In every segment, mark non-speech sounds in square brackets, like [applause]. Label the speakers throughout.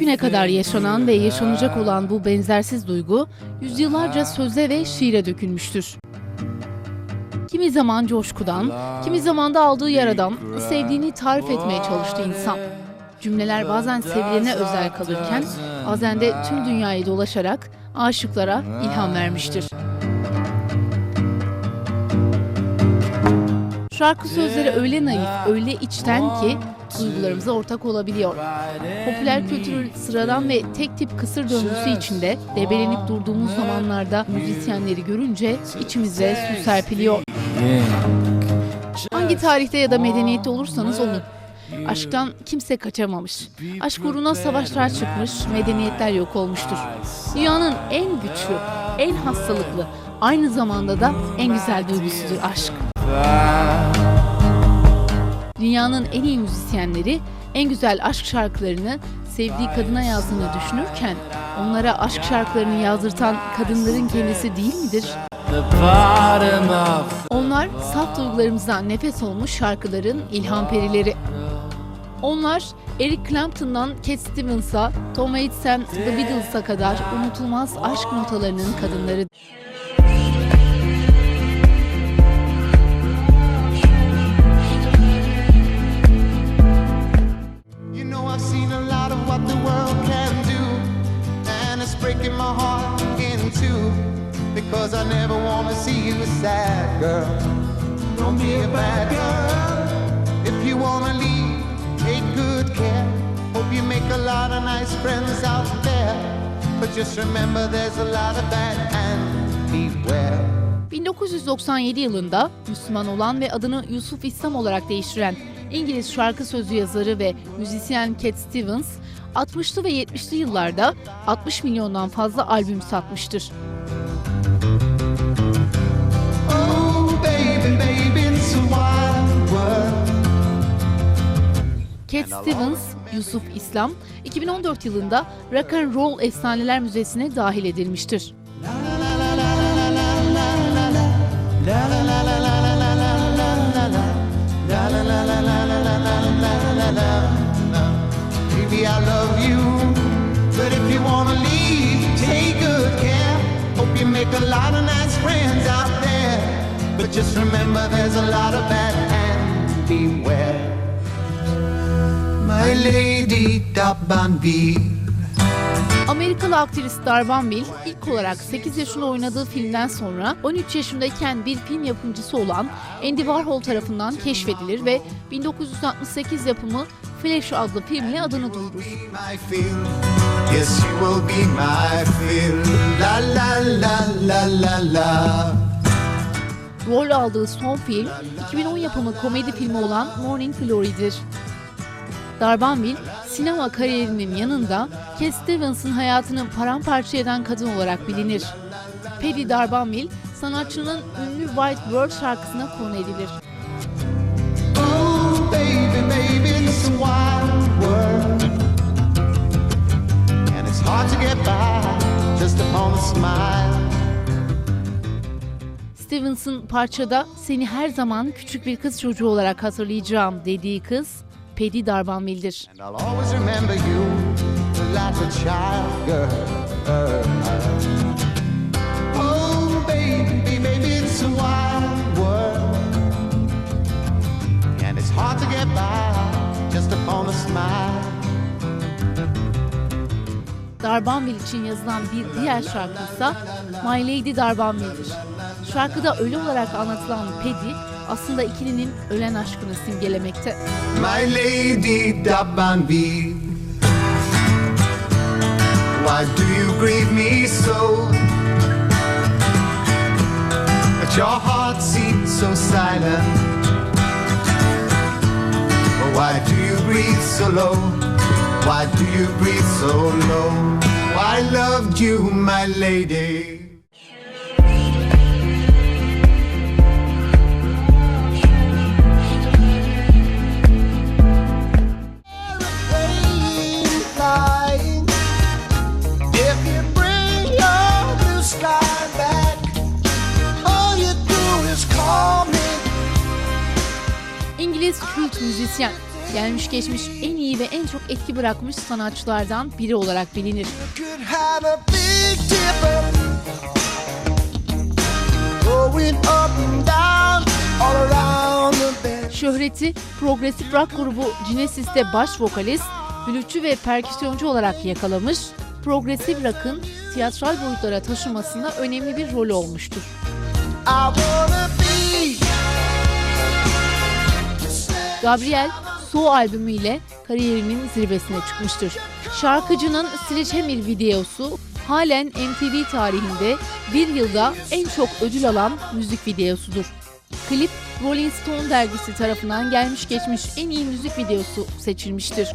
Speaker 1: bugüne kadar yaşanan ve yaşanacak olan bu benzersiz duygu yüzyıllarca söze ve şiire dökülmüştür. Kimi zaman coşkudan, kimi zaman da aldığı yaradan sevdiğini tarif etmeye çalıştı insan. Cümleler bazen sevilene özel kalırken, bazen de tüm dünyayı dolaşarak aşıklara ilham vermiştir. Şarkı sözleri öyle naif, öyle içten ki duygularımıza ortak olabiliyor. Popüler kültürün sıradan ve tek tip kısır döngüsü içinde debelenip durduğumuz zamanlarda müzisyenleri görünce içimize su serpiliyor. Hangi tarihte ya da medeniyette olursanız olun. Aşktan kimse kaçamamış. Aşk uğruna savaşlar çıkmış, medeniyetler yok olmuştur. Dünyanın en güçlü, en hastalıklı, aynı zamanda da en güzel duygusudur aşk. Dünyanın en iyi müzisyenleri en güzel aşk şarkılarını sevdiği kadına yazdığını düşünürken onlara aşk şarkılarını yazdırtan kadınların kendisi değil midir? Onlar saf duygularımızdan nefes olmuş şarkıların ilham perileri. Onlar Eric Clapton'dan Cat Stevens'a, Tom Waits'ten The Beatles'a kadar unutulmaz aşk notalarının kadınları.
Speaker 2: Breaking my heart in two. Because I never wanna see you sad girl. Don't be a bad girl. If you wanna leave, take good care. Hope you make a lot of nice friends out there. But just remember there's a lot of bad and beware.
Speaker 1: 1997 yılında Müslüman olan ve adını Yusuf İslam olarak değiştiren İngiliz şarkı sözü yazarı ve müzisyen Cat Stevens, 60'lı ve 70'li yıllarda 60 milyondan fazla albüm satmıştır.
Speaker 2: Oh.
Speaker 1: Cat Stevens, Yusuf İslam, 2014 yılında Rock and Roll Efsaneler Müzesi'ne dahil edilmiştir.
Speaker 2: I love you. But if you wanna leave, take good care. Hope you make a lot of nice friends out there. But just remember there's a lot of bad and beware. My lady Dabanville.
Speaker 1: Amerikalı aktris Darbanville ilk olarak 8 yaşında oynadığı filmden sonra 13 yaşındayken bir film yapımcısı olan Andy Warhol tarafından keşfedilir ve 1968 yapımı Flash adlı filmle adını duyurur.
Speaker 2: Yes, you will be my fill. La la la la la la.
Speaker 1: Rol aldığı son film 2010 yapımı komedi filmi olan Morning Glory'dir. Darbanville, sinema kariyerinin yanında Cat Stevens'ın hayatını paramparça eden kadın olarak bilinir. Paddy Darbanville, sanatçının ünlü White World şarkısına konu edilir.
Speaker 2: Oh, baby,
Speaker 1: Stevens'ın parçada seni her zaman küçük bir kız çocuğu olarak hatırlayacağım dediği kız
Speaker 2: child girl. Oh, hard to get by
Speaker 1: Darbanville için yazılan bir diğer şarkıysa My Lady Darbanville'dir. Şarkıda ölü olarak anlatılan Paddy aslında ikilinin ölen aşkını simgelemekte.
Speaker 2: My lady Dabanville Why do you grieve me so? But your heart seems so silent breathe so low? Why do you breathe so low? I loved you, my lady flying.
Speaker 1: Gelmiş geçmiş en iyi ve en çok etki bırakmış sanatçılardan biri olarak bilinir. Şöhreti progresif rock grubu Genesis'te baş vokalist, flütçü ve perküsyoncu olarak yakalamış, progresif rock'ın tiyatral boyutlara taşımasında önemli bir rolü olmuştur.
Speaker 3: I
Speaker 1: Gabriel, So albümüyle kariyerinin zirvesine çıkmıştır. Şarkıcının Sledgehammer videosu halen MTV tarihinde bir yılda en çok ödül alan müzik videosudur. Klip Rolling Stone dergisi tarafından gelmiş geçmiş en iyi müzik videosu seçilmiştir.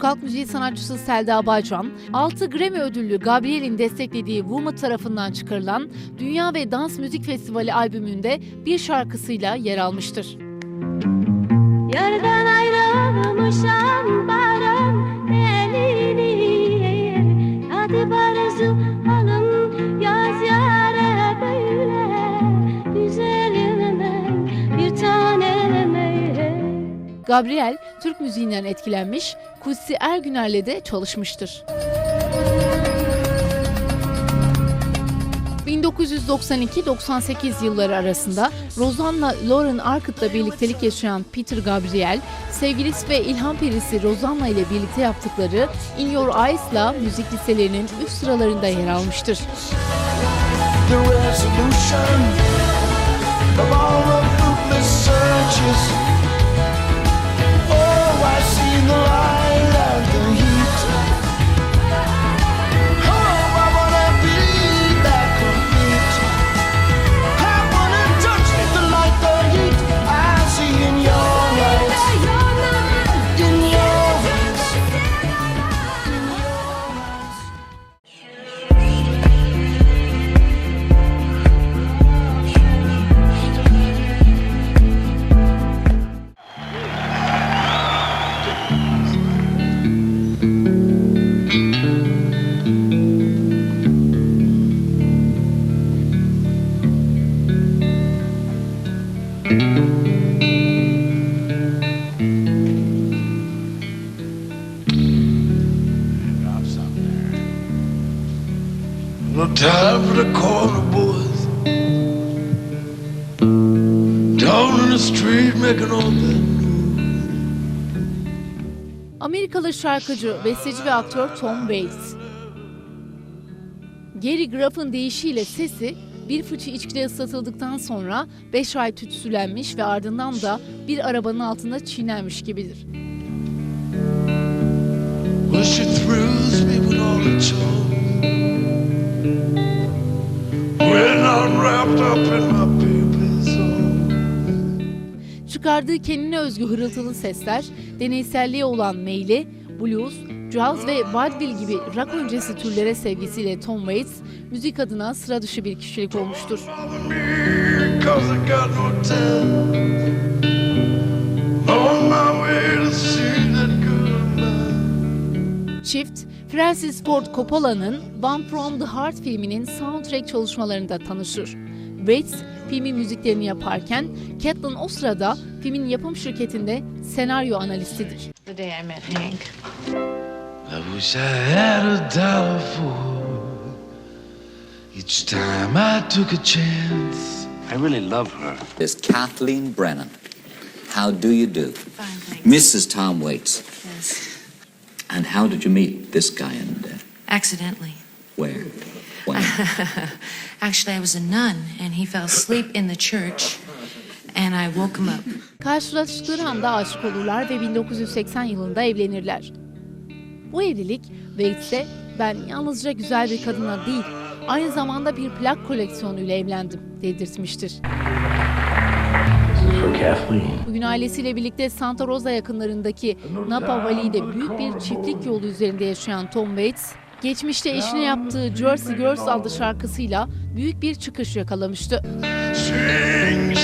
Speaker 1: Türk halk müziği sanatçısı Selda Bağcan, 6 Grammy ödüllü Gabriel'in desteklediği Woman tarafından çıkarılan Dünya ve Dans Müzik Festivali albümünde bir şarkısıyla yer almıştır.
Speaker 4: Yardan ayrılmışam barım
Speaker 1: Gabriel, Türk müziğinden etkilenmiş, Kutsi Ergüner'le de çalışmıştır. 1992-98 yılları arasında Rosanna Lauren Arquette'la birliktelik yaşayan Peter Gabriel, sevgilisi ve ilham perisi Rosanna ile birlikte yaptıkları In Your Eyes'la müzik listelerinin üst sıralarında yer almıştır.
Speaker 3: The the light
Speaker 1: Amerikalı şarkıcı, besteci ve aktör Tom Waits. Gary Graff'ın deyişiyle sesi bir fıçı içkide ıslatıldıktan sonra 5 ay tütsülenmiş ve ardından da bir arabanın altında çiğnenmiş gibidir.
Speaker 5: When I'm.
Speaker 1: Çıkardığı kendine özgü hırıltılı sesler, deneyselliğe olan meyli, blues, jazz ve vaudeville gibi rock öncesi türlere sevgisiyle Tom Waits, müzik adına sıra dışı bir kişilik olmuştur. Çift, Francis Ford Coppola'nın One From The Heart filminin soundtrack çalışmalarında tanışır. Waits, filmin müziklerini yaparken, Catelyn o sırada filmin yapım şirketinde senaryo analistidir.
Speaker 6: The day I met Hank.
Speaker 5: I wish I had a dollar for each time I took a chance.
Speaker 7: I really love her.
Speaker 8: is Kathleen Brennan. How do you do?
Speaker 6: Fine, thanks.
Speaker 8: Mrs. Tom Waits.
Speaker 6: Yes.
Speaker 8: And how did you meet this guy and uh,
Speaker 6: Accidentally.
Speaker 8: where? When? [laughs]
Speaker 6: Actually, I was a nun, and he fell asleep in the church, and I woke him up.
Speaker 1: Karşılaştıkları anda aşık olurlar ve 1980 yılında evlenirler. Bu evlilik Waits'e ben yalnızca güzel bir kadına değil, aynı zamanda bir plak koleksiyonuyla evlendim dedirtmiştir.
Speaker 7: For Kathleen.
Speaker 1: Bugün ailesiyle birlikte Santa Rosa yakınlarındaki Napa Valley'de büyük bir çiftlik yolu üzerinde yaşayan Tom Waits, geçmişte eşine yaptığı Jersey Girls adlı şarkısıyla büyük bir çıkış yakalamıştı.
Speaker 5: Sing,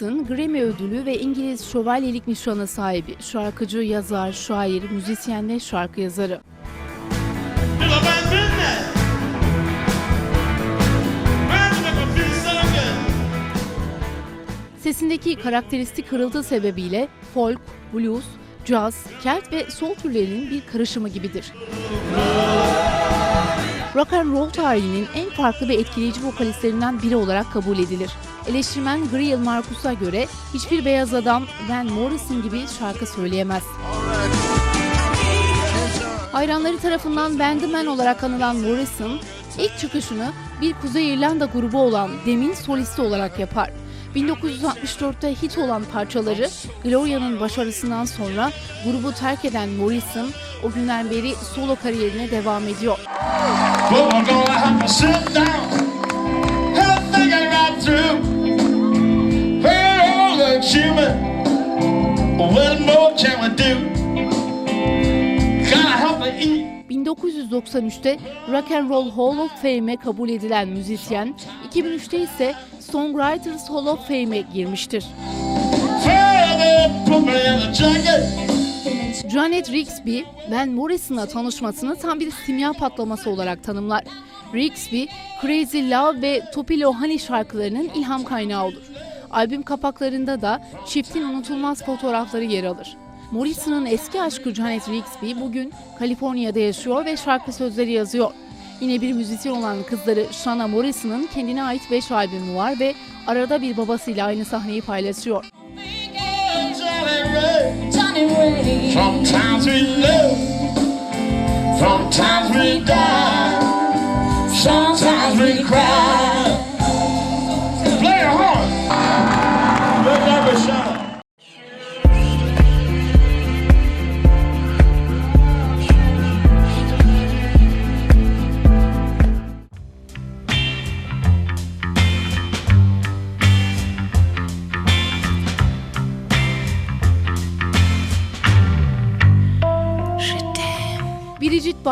Speaker 1: Morrison, Grammy ödülü ve İngiliz şövalyelik nişanı sahibi. Şarkıcı, yazar, şair, müzisyen ve şarkı yazarı. Sesindeki karakteristik hırıltı sebebiyle folk, blues, caz, kelt ve soul türlerinin bir karışımı gibidir. Rock and roll tarihinin en farklı ve etkileyici vokalistlerinden biri olarak kabul edilir. Eleştirmen Griel Marcus'a göre hiçbir beyaz adam Van Morrison gibi şarkı söyleyemez. Hayranları tarafından Van the Man olarak anılan Morrison, ilk çıkışını bir Kuzey İrlanda grubu olan Dem'in solisti olarak yapar. 1964'te hit olan parçaları Gloria'nın başarısından sonra grubu terk eden Morrison o günden beri solo kariyerine devam ediyor.
Speaker 9: Well, we're gonna have to sit down look, human. What more can we do? Gotta have to eat.
Speaker 1: 1993'te Rock and Roll Hall of Fame'e kabul edilen müzisyen, 2003'te ise Songwriters Hall of Fame'e girmiştir. Janet Rixby, Van Morrison'la tanışmasını tam bir simya patlaması olarak tanımlar. Rixby, Crazy Love ve Tupelo Honey şarkılarının ilham kaynağı olur. Albüm kapaklarında da çiftin unutulmaz fotoğrafları yer alır. Morrison'ın eski aşkı Janet Rixby bugün Kaliforniya'da yaşıyor ve şarkı sözleri yazıyor. Yine bir müzisyen olan kızları Shana Morrison'ın kendine ait 5 albümü var ve arada bir babasıyla aynı sahneyi paylaşıyor.
Speaker 9: Sometimes we love, sometimes we die, sometimes we cry.
Speaker 1: Michelle.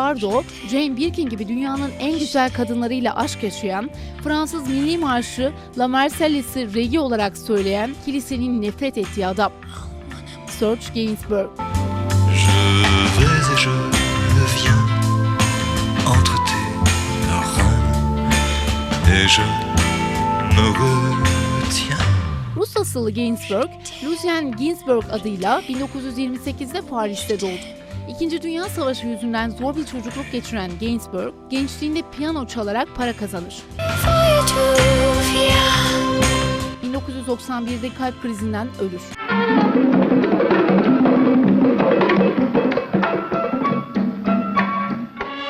Speaker 1: Bardot, Jane Birkin gibi dünyanın en güzel kadınlarıyla aşk yaşayan, Fransız milli marşı La Marseillais'i regi olarak söyleyen kilisenin nefret ettiği adam. Serge Gainsbourg. Rus asıllı Gainsbourg, Lucien Ginsburg adıyla 1928'de Paris'te doğdu. İkinci Dünya Savaşı yüzünden zor bir çocukluk geçiren Gainsbourg, gençliğinde piyano çalarak para kazanır. 1991'de kalp krizinden ölür.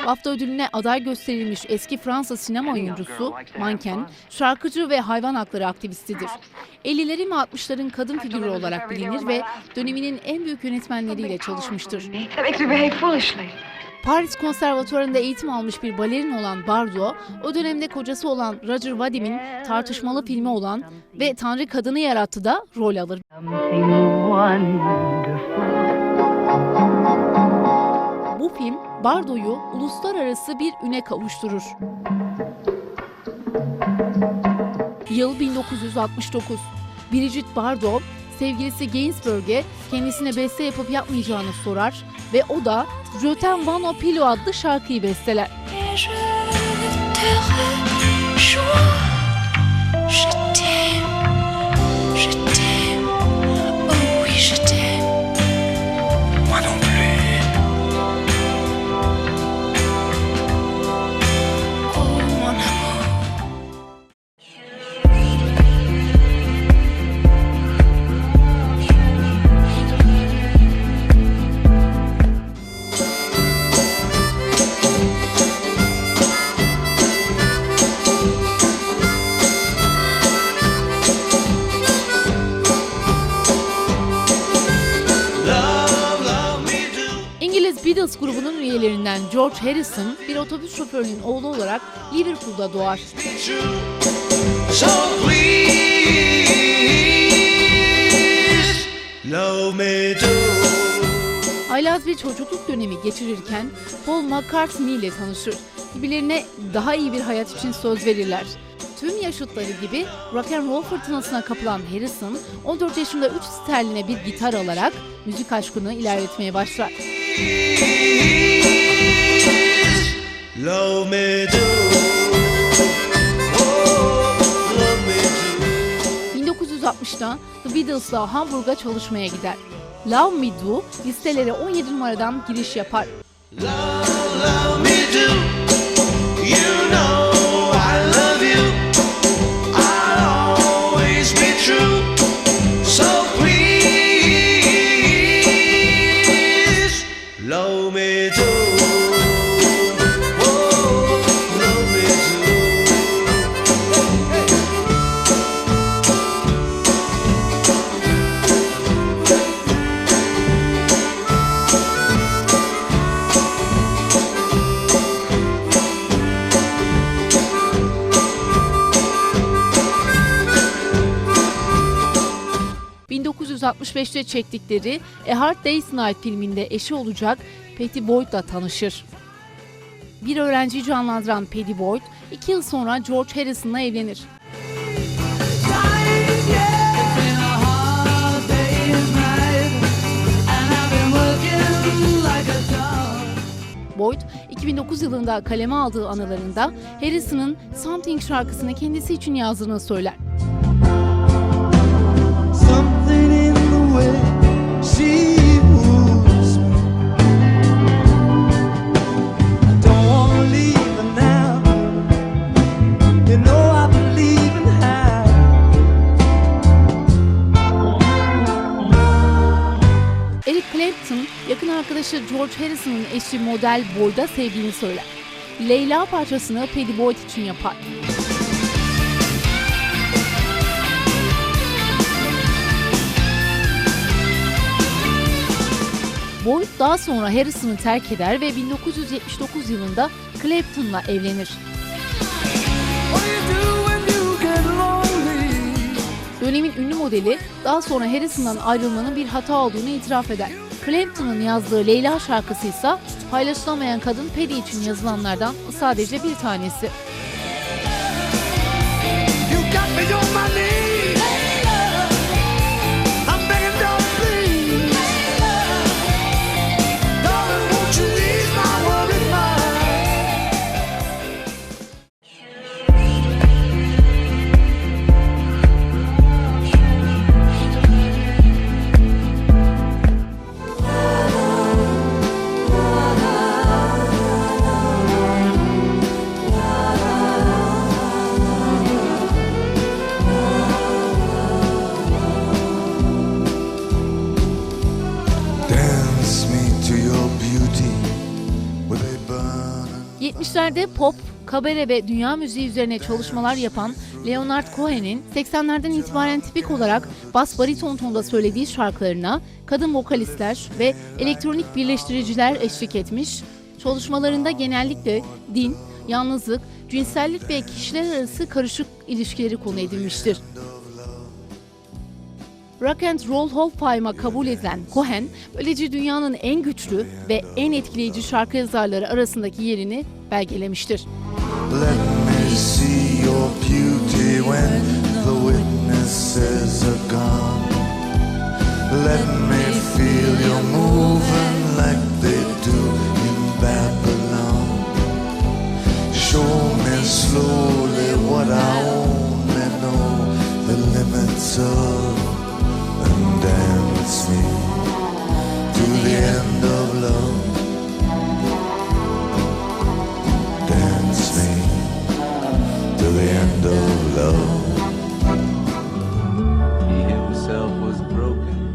Speaker 1: BAFTA ödülüne aday gösterilmiş eski Fransız sinema oyuncusu, manken, şarkıcı ve hayvan hakları aktivistidir. 50'lerin ve 60'ların kadın figürü olarak bilinir ve döneminin en büyük yönetmenleriyle çalışmıştır. Paris Konservatuvarı'nda eğitim almış bir balerin olan Bardot, o dönemde kocası olan Roger Vadim'in tartışmalı filmi olan ve Tanrı Kadını Yarattı da rol alır. Bu film Bardot'u uluslararası bir üne kavuşturur. Yıl 1969. Brigitte Bardot, sevgilisi Gainsbourg'e kendisine beste yapıp yapmayacağını sorar ve o da Je t'aime Van Opilo adlı şarkıyı besteler. Üyelerinden George Harrison bir otobüs şoförünün oğlu olarak Liverpool'da doğar. Haylaz bir çocukluk dönemi geçirirken Paul McCartney ile tanışır. Birbirlerine daha iyi bir hayat için söz verirler. Tüm yaşıtları gibi rock and roll fırtınasına kapılan Harrison 14 yaşında 3 sterline bir gitar alarak müzik aşkını ilerletmeye başlar.
Speaker 9: Love me do. Oh, love me do.
Speaker 1: 1960'da The Beatles'la Hamburg'a çalışmaya gider. Love Me Do listelere 17 numaradan giriş yapar.
Speaker 9: Love me do. You know I love
Speaker 1: 1965'te çektikleri A Hard Day's Night filminde eşi olacak Patty Boyd'la tanışır. Bir öğrenciyi canlandıran Patty Boyd, iki yıl sonra George Harrison'la evlenir. Boyd, 2009 yılında kaleme aldığı anılarında Harrison'ın Something şarkısını kendisi için yazdığını söyler. Clapton, yakın arkadaşı George Harrison'ın eşi model Boyd'a sevdiğini söyler. Leyla parçasını Paddy Boyd için yapar. Boyd daha sonra Harrison'ı terk eder ve 1979 yılında Clapton'la evlenir. Dönemin ünlü modeli daha sonra Harrison'dan ayrılmanın bir hata olduğunu itiraf eder. Clapton'ın yazdığı Leyla şarkısı ise paylaşılamayan kadın Paddy için yazılanlardan sadece bir tanesi. 70'lerde pop, kabare ve dünya müziği üzerine çalışmalar yapan Leonard Cohen'in 80'lerden itibaren tipik olarak bas bariton tonda söylediği şarkılarına kadın vokalistler ve elektronik birleştiriciler eşlik etmiş, çalışmalarında genellikle din, yalnızlık, cinsellik ve kişiler arası karışık ilişkileri konu edilmiştir. Rock and Roll Hall of Fame'a kabul edilen Cohen, böylece dünyanın en güçlü ve en etkileyici şarkı yazarları arasındaki yerini belgelemiştir.
Speaker 2: Let me see your beauty when the witnesses are gone. Let me feel you moving like they do in Babylon. Show me slowly what I only know the limits of,
Speaker 10: was broken.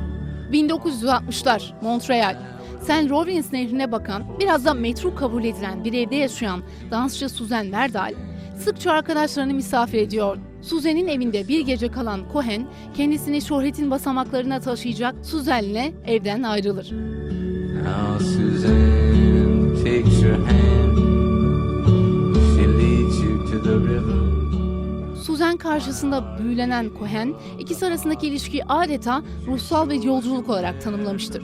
Speaker 1: 1960'lar Montreal. St. Lawrence nehrine bakan, biraz da metro kabul edilen bir evde yaşayan dansçı Susan Verdal, sıkça arkadaşlarını misafir ediyor. Susan'in evinde bir gece kalan Cohen, kendisini şöhretin basamaklarına taşıyacak Susan'le evden ayrılır.
Speaker 10: Now, Suzanne. takes your hand. She leads you to the river.
Speaker 1: Suzanne karşısında büyülenen Cohen, ikisi arasındaki ilişkiyi adeta ruhsal bir yolculuk olarak tanımlamıştır.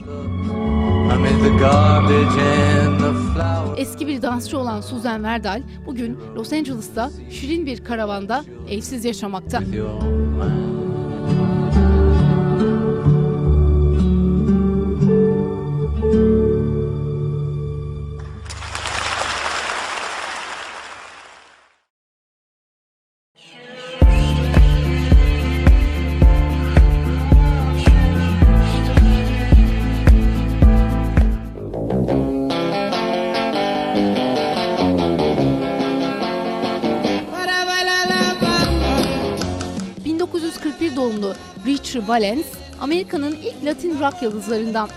Speaker 1: Eski bir dansçı olan Suzanne Verdal bugün Los Angeles'ta şirin bir karavanda evsiz yaşamakta. Richard Valens, Amerika'nın ilk Latin rock yıldızlarından.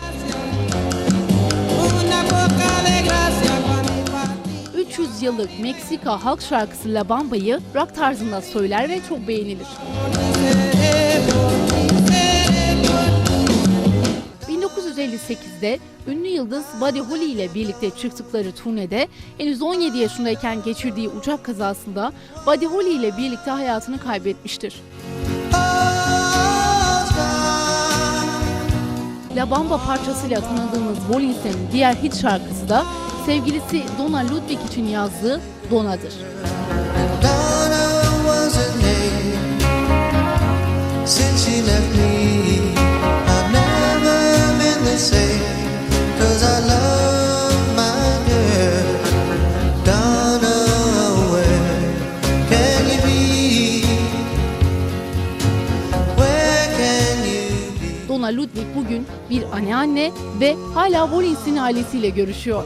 Speaker 1: 300 yıllık Meksika halk şarkısı La Bamba'yı rock tarzında söyler ve çok beğenilir. 1958'de ünlü yıldız Buddy Holly ile birlikte çıktıkları turnede henüz 17 yaşındayken geçirdiği uçak kazasında Buddy Holly ile birlikte hayatını kaybetmiştir. La Bamba parçasıyla tanıdığımız Rollings'in diğer hit şarkısı da sevgilisi Donna Ludwig için yazdığı Dona'dır.
Speaker 2: Since she left me, I've never been the same.
Speaker 1: Ludwig bugün bir anneanne ve hala Rollings'in ailesiyle görüşüyor.